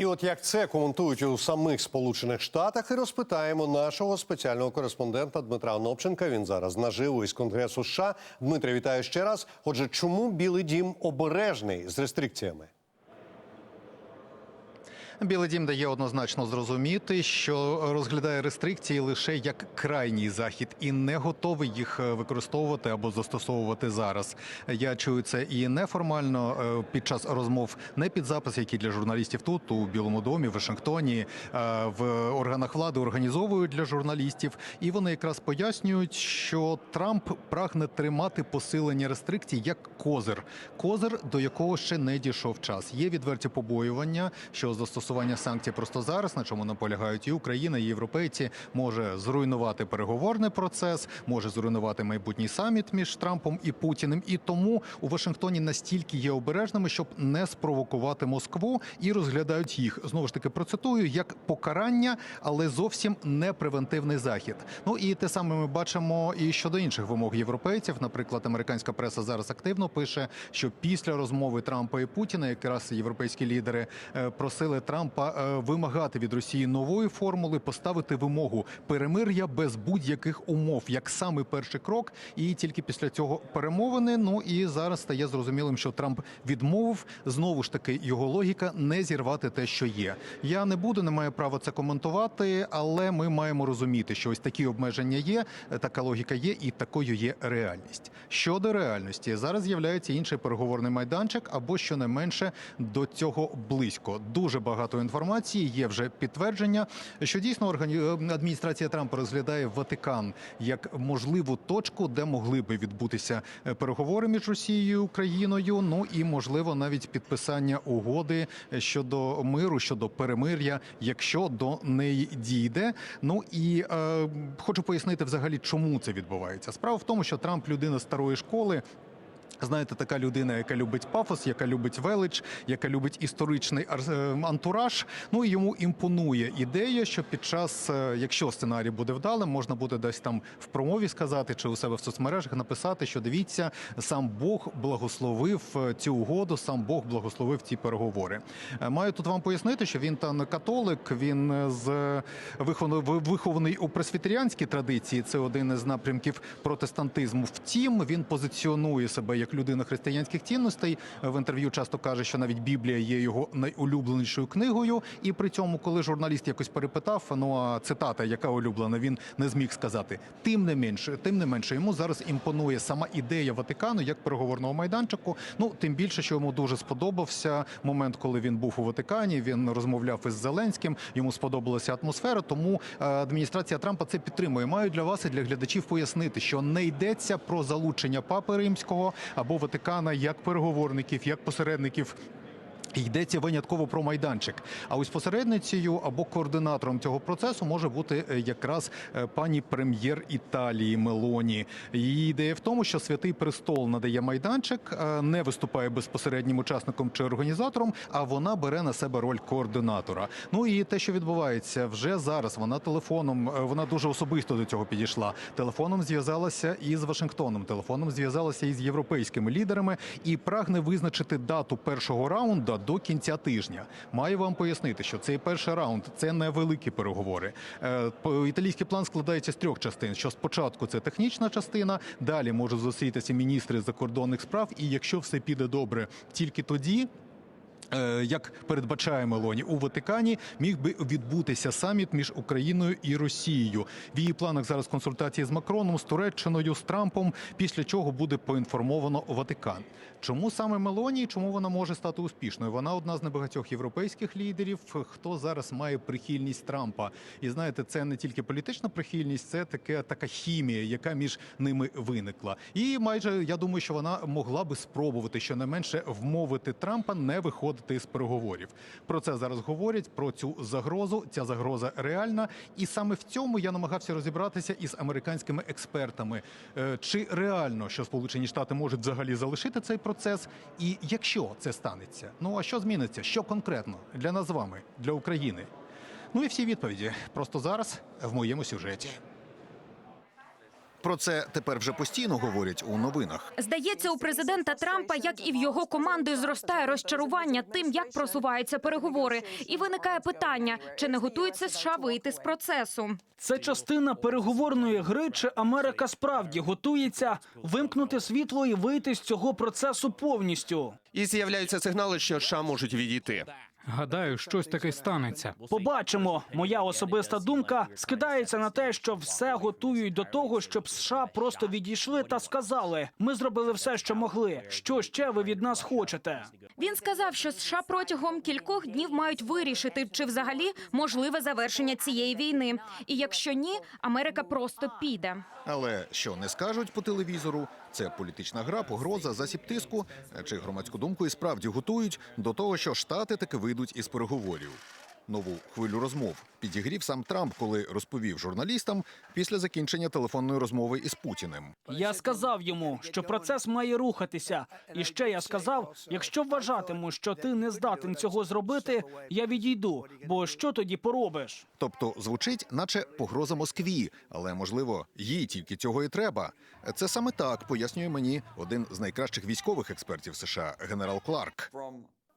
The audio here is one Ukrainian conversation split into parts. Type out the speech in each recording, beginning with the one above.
І от як це коментують у самих Сполучених Штатах, і розпитаємо нашого спеціального кореспондента Дмитра Онопченка. Він зараз наживо із Конгресу США. Дмитре, вітаю ще раз. Отже, чому Білий Дім обережний з рестрикціями? Білий дім дає однозначно зрозуміти, що розглядає рестрикції лише як крайній захід і не готовий їх е, використовувати або застосовувати зараз. Я чую це і неформально е, під час розмов, не під запис, які для журналістів тут у Білому домі, в Вашингтоні, е, в органах влади організовують для журналістів, і вони якраз пояснюють, що Трамп прагне тримати посилення рестрикцій як козир, козир, до якого ще не дійшов час. Є відверті побоювання, що застосування санкцій просто зараз, на чому наполягають і Україна, і європейці, може зруйнувати переговорний процес, може зруйнувати майбутній саміт між Трампом і Путіним. І тому у Вашингтоні настільки є обережними, щоб не спровокувати Москву, і розглядають їх знову ж таки процитую як покарання, але зовсім не превентивний захід. Ну і те саме ми бачимо і щодо інших вимог європейців. Наприклад, американська преса зараз активно пише, що після розмови Трампа і Путіна, якраз європейські лідери е, просили Трампа е, вимагати від Росії нової формули, поставити вимогу перемир'я без будь-яких умов, як саме перший крок. І тільки після цього перемовини. Ну і зараз стає зрозумілим, що Трамп відмовив знову ж таки його логіка не зірвати те, що є. Я не буду, не маю права це коментувати, але ми маємо розуміти, що ось такі обмеження є, е, така логіка є, і такою є реальність. Щодо реальності, зараз з'являється інший переговорний майданчик, або щонайменше до цього близько. Дуже багато інформації. Є вже підтвердження, що дійсно е, адміністрація Трампа розглядає Ватикан як можливу точку, де могли би відбутися е, переговори між Росією і Україною. Ну і можливо навіть підписання угоди щодо миру, щодо перемир'я, якщо до неї дійде. Ну і е, хочу пояснити взагалі, чому це відбувається. Справа в тому, що Трамп людина старої школи. Знаєте, така людина, яка любить пафос, яка любить велич, яка любить історичний е, антураж. Ну і йому імпонує ідея, що під час, е, якщо сценарій буде вдалим, можна буде десь там в промові сказати чи у себе в соцмережах написати, що дивіться, сам Бог благословив е, цю угоду, сам Бог благословив ці переговори. Маю тут вам пояснити, що він та не католик, він з вихований у пресвітеріанській традиції. Це один із напрямків протестантизму. Втім, він позиціонує себе як людина християнських цінностей. В інтерв'ю часто каже, що навіть Біблія є його найулюбленішою книгою. І при цьому, коли журналіст якось перепитав, ну а цитата, яка улюблена, він не зміг сказати. Тим не менше, тим не менше, йому зараз імпонує сама ідея Ватикану як переговорного майданчику. Ну тим більше, що йому дуже сподобався момент, коли він був у Ватикані. Він розмовляв із Зеленським. Йому сподобалася атмосфера. Тому е, адміністрація Трампа це підтримує. Маю для вас і для глядачів пояснити, що не йдеться про залучення папи римського або Ватикана як переговорників, як посередників. Йдеться винятково про майданчик. А ось посередницею або координатором цього процесу може бути е, якраз е, пані прем'єр Італії Мелоні. Її ідея в тому, що святий престол надає майданчик, е, не виступає безпосереднім учасником чи організатором, а вона бере на себе роль координатора. Ну і те, що відбувається вже зараз. Вона телефоном, вона дуже особисто до цього підійшла. Телефоном зв'язалася із Вашингтоном. Телефоном зв'язалася із європейськими лідерами і прагне визначити дату першого раунду до кінця тижня. Маю вам пояснити, що цей перший раунд це невеликі переговори. Е, Італійський план складається з трьох частин. Що спочатку це технічна частина, далі можуть зустрітися міністри закордонних справ, і якщо все піде добре, тільки тоді. Е, Як передбачає Мелоні у Ватикані, міг би відбутися саміт між Україною і Росією. В її планах зараз консультації з Макроном, з Туреччиною, з Трампом. Після чого буде поінформовано Ватикан. Чому саме Мелоні? Чому вона може стати успішною? Вона одна з небагатьох європейських лідерів, хто зараз має прихильність Трампа. І знаєте, це не тільки політична прихильність, це таке така хімія, яка між ними виникла. І майже я думаю, що вона могла би спробувати щонайменше вмовити Трампа не виходити з переговорів. Про це зараз говорять про цю загрозу. Ця загроза реальна, і саме в цьому я намагався розібратися із американськими експертами. Е, Чи реально, що Сполучені Штати можуть взагалі залишити цей процес? І якщо це станеться, ну а що зміниться? Що конкретно для нас з вами, для України? Ну і всі відповіді просто зараз в моєму сюжеті. Про це тепер вже постійно говорять у новинах. Здається, у президента Трампа, як і в його команди, зростає розчарування тим, як просуваються переговори, і виникає питання, чи не готується США вийти з процесу. Це частина переговорної гри, чи Америка справді готується вимкнути світло і вийти з цього процесу повністю. І з'являються сигнали, що США можуть відійти. Гадаю, щось таке станеться. Побачимо. Моя особиста думка скидається на те, що все готують до того, щоб США просто відійшли та сказали: ми зробили все, що могли. Що ще ви від нас хочете? Він сказав, що США протягом кількох днів мають вирішити, чи взагалі можливе завершення цієї війни. І якщо ні, Америка просто піде. Але що не скажуть по телевізору, це політична гра, погроза, засіб тиску чи громадську думку і справді готують до того, що штати таки вийдуть із переговорів. Нову хвилю розмов підігрів сам Трамп, коли розповів журналістам після закінчення телефонної розмови із Путіним. Я сказав йому, що процес має рухатися. І ще я сказав: якщо вважатиму, що ти не здатен цього зробити, я відійду. Бо що тоді поробиш? Тобто звучить, наче погроза Москві, але можливо, їй тільки цього і треба. Це саме так пояснює мені один з найкращих військових експертів США, генерал Кларк.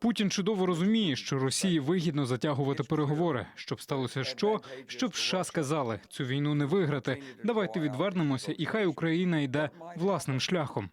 Путін чудово розуміє, що Росії вигідно затягувати переговори, щоб сталося що, щоб США сказали цю війну не виграти. Давайте відвернемося, і хай Україна йде власним шляхом.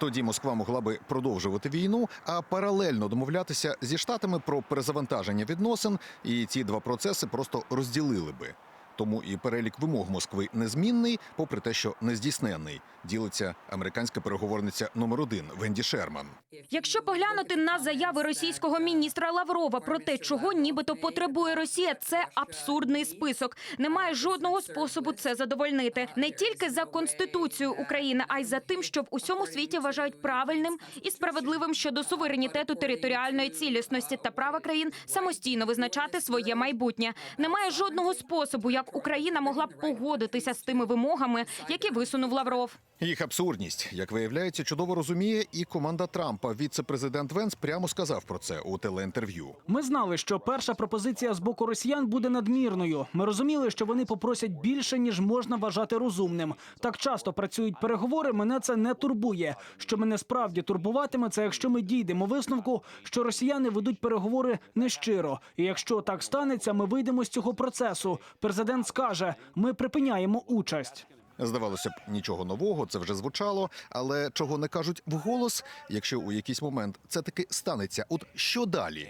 Тоді Москва могла би продовжувати війну, а паралельно домовлятися зі штатами про перезавантаження відносин, і ці два процеси просто розділили би. Тому і перелік вимог Москви незмінний, попри те, що нездійсненний, ділиться американська переговорниця номер один Венді Шерман. Якщо поглянути на заяви російського міністра Лаврова про те, чого нібито потребує Росія, це абсурдний список. Немає жодного способу це задовольнити не тільки за конституцією України, а й за тим, що в усьому світі вважають правильним і справедливим щодо суверенітету територіальної цілісності та права країн самостійно визначати своє майбутнє. Немає жодного способу, як Україна могла б погодитися з тими вимогами, які висунув Лавров. Їх абсурдність, як виявляється, чудово розуміє і команда Трампа. Віце-президент Венс прямо сказав про це у телеінтерв'ю. Ми знали, що перша пропозиція з боку росіян буде надмірною. Ми розуміли, що вони попросять більше, ніж можна вважати розумним. Так часто працюють переговори. Мене це не турбує. Що мене справді турбуватиме, це якщо ми дійдемо висновку, що росіяни ведуть переговори нещиро. І якщо так станеться, ми вийдемо з цього процесу. Президент скаже: ми припиняємо участь. Здавалося б, нічого нового, це вже звучало, але чого не кажуть вголос, якщо у якийсь момент це таки станеться. От що далі?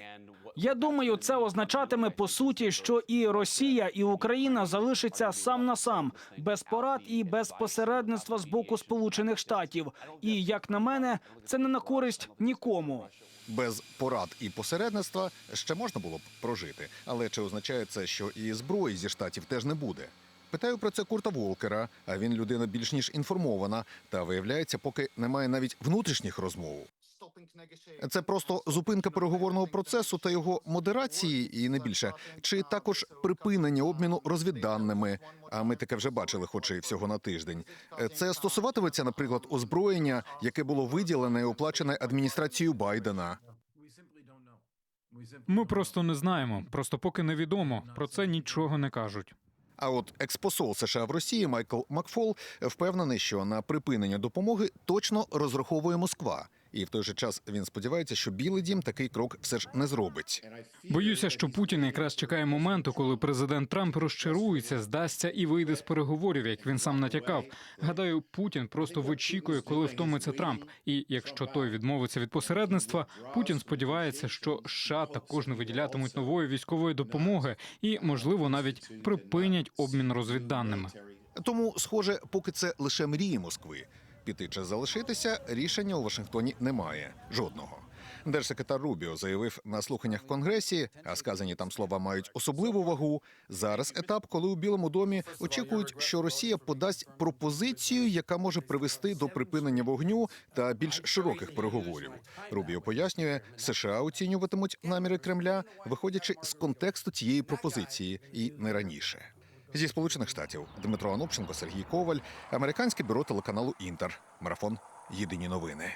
Я думаю, це означатиме по суті, що і Росія, і Україна залишаться сам на сам, без порад і без посередництва з боку Сполучених Штатів. І як на мене, це не на користь нікому. Без порад і посередництва ще можна було б прожити. Але чи означає це, що і зброї зі штатів теж не буде? Питаю про це Курта Волкера, а він людина більш ніж інформована. Та виявляється, поки немає навіть внутрішніх розмов. Це просто зупинка переговорного процесу та його модерації, і не більше, чи також припинення обміну розвідданими. А ми таке вже бачили, хоч і всього на тиждень. Це стосуватиметься, наприклад, озброєння, яке було виділене і оплачене адміністрацією Байдена. Ми просто не знаємо. Просто поки невідомо. Про це нічого не кажуть. А от експосол США в Росії Майкл Макфол впевнений, що на припинення допомоги точно розраховує Москва. І в той же час він сподівається, що Білий Дім такий крок все ж не зробить. Боюся, що Путін якраз чекає моменту, коли президент Трамп розчарується, здасться і вийде з переговорів, як він сам натякав. Гадаю, Путін просто вичікує, коли втомиться Трамп. І якщо той відмовиться від посередництва, Путін сподівається, що США також не виділятимуть нової військової допомоги і, можливо, навіть припинять обмін розвідданими. Тому, схоже, поки це лише мрії Москви. Піти чи залишитися рішення у Вашингтоні немає жодного. Держсекретар Рубіо заявив на слуханнях в Конгресі, а сказані там слова мають особливу вагу. Зараз етап, коли у Білому домі очікують, що Росія подасть пропозицію, яка може привести до припинення вогню та більш широких переговорів. Рубіо пояснює, США оцінюватимуть наміри Кремля, виходячи з контексту цієї пропозиції, і не раніше. Зі сполучених штатів Дмитро Анопченко, Сергій Коваль, американське бюро телеканалу Інтер. Марафон. Єдині новини.